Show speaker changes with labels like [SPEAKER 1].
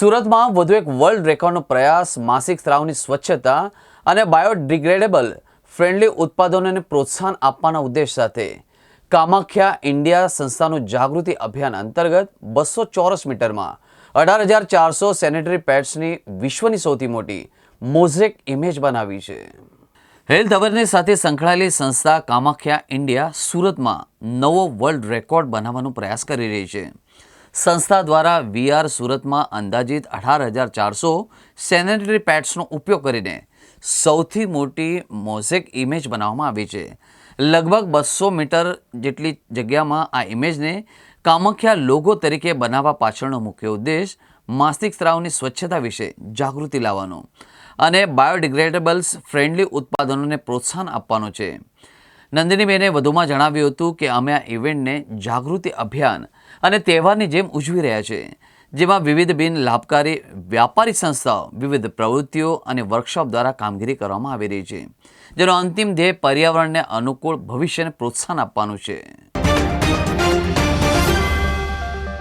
[SPEAKER 1] સુરતમાં વધુ એક વર્લ્ડ રેકોર્ડનો પ્રયાસ, માસિક સ્ત્રાવની સ્વચ્છતા અને બાયોડિગ્રેડેબલ ફ્રેન્ડલી ઉત્પાદનોને પ્રોત્સાહન આપવાના ઉદ્દેશ સાથે કામાખ્યા ઇન્ડિયા સંસ્થાનું જાગૃતિ અભિયાન અંતર્ગત બસો ચોરસ મીટરમાં અઢાર હજાર ચારસો સેનેટરી પેડ્સની વિશ્વની સૌથી મોટી મોઝેક ઇમેજ બનાવી છે. હેલ્થ અવેરનેસ સાથે સંકળાયેલી સંસ્થા કામાખ્યા ઇન્ડિયા સુરતમાં નવો વર્લ્ડ રેકોર્ડ બનાવવાનો પ્રયાસ કરી રહી છે. સંસ્થા દ્વારા વીઆર સુરતમાં અંદાજિત અઢાર હજાર ચારસો સેનેટરી પેડ્સનો ઉપયોગ કરીને સૌથી મોટી મોઝેક ઇમેજ બનાવવામાં આવી છે. લગભગ બસો મીટર જેટલી જગ્યામાં આ ઇમેજને કામાખ્યા લોગો તરીકે બનાવવા પાછળનો મુખ્ય ઉદ્દેશ માસિક સ્ત્રાવની સ્વચ્છતા વિશે જાગૃતિ લાવવાનો અને બાયોડિગ્રેડેબલ્સ ફ્રેન્ડલી ઉત્પાદનોને પ્રોત્સાહન આપવાનો છે. નંદિનીબેને વધુમાં જણાવ્યું હતું કે અમે આ ઇવેન્ટને જાગૃતિ અભિયાન અને તહેવારની જેમ ઉજવી રહ્યા છે જેમાં વિવિધ બિન લાભકારી વ્યાપારી સંસ્થાઓ, વિવિધ પ્રવૃત્તિઓ અને વર્કશોપ દ્વારા કામગીરી કરવામાં આવી રહી છે, જેનો અંતિમ ધ્યેય પર્યાવરણને અનુકૂળ ભવિષ્યને પ્રોત્સાહન આપવાનું છે.